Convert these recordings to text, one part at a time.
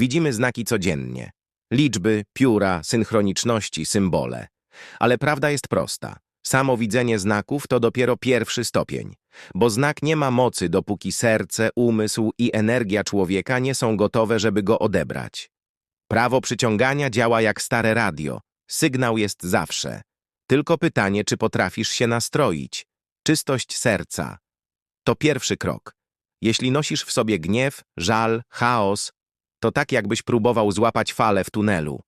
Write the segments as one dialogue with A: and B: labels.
A: Widzimy znaki codziennie. Liczby, pióra, synchroniczności, symbole. Ale prawda jest prosta. Samo widzenie znaków to dopiero pierwszy stopień, bo znak nie ma mocy, dopóki serce, umysł i energia człowieka nie są gotowe, żeby go odebrać. Prawo przyciągania działa jak stare radio. Sygnał jest zawsze. Tylko pytanie, czy potrafisz się nastroić. Czystość serca. To pierwszy krok. Jeśli nosisz w sobie gniew, żal, chaos, to tak jakbyś próbował złapać falę w tunelu.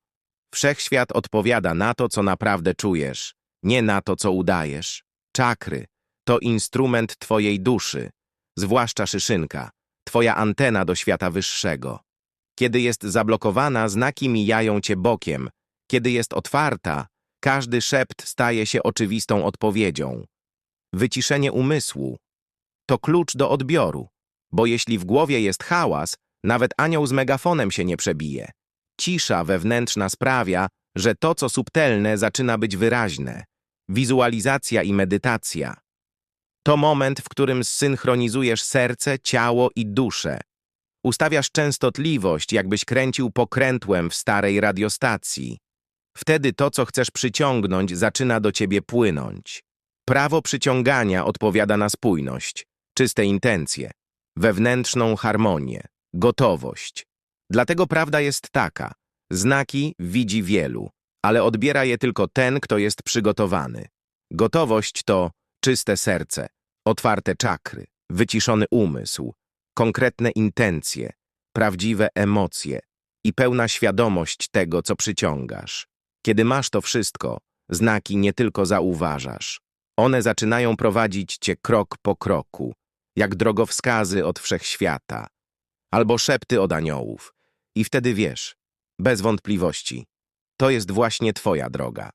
A: Wszechświat odpowiada na to, co naprawdę czujesz, nie na to, co udajesz. Czakry to instrument twojej duszy, zwłaszcza szyszynka, twoja antena do świata wyższego. Kiedy jest zablokowana, znaki mijają cię bokiem. Kiedy jest otwarta, każdy szept staje się oczywistą odpowiedzią. Wyciszenie umysłu to klucz do odbioru, bo jeśli w głowie jest hałas, nawet anioł z megafonem się nie przebije. Cisza wewnętrzna sprawia, że to, co subtelne, zaczyna być wyraźne. Wizualizacja i medytacja. To moment, w którym zsynchronizujesz serce, ciało i duszę. Ustawiasz częstotliwość, jakbyś kręcił pokrętłem w starej radiostacji. Wtedy to, co chcesz przyciągnąć, zaczyna do ciebie płynąć. Prawo przyciągania odpowiada na spójność, czyste intencje, wewnętrzną harmonię, gotowość. Dlatego prawda jest taka. Znaki widzi wielu, ale odbiera je tylko ten, kto jest przygotowany. Gotowość to czyste serce, otwarte czakry, wyciszony umysł, konkretne intencje, prawdziwe emocje i pełna świadomość tego, co przyciągasz. Kiedy masz to wszystko, znaki nie tylko zauważasz. One zaczynają prowadzić cię krok po kroku, jak drogowskazy od wszechświata, albo szepty od aniołów. I wtedy wiesz, bez wątpliwości, to jest właśnie twoja droga.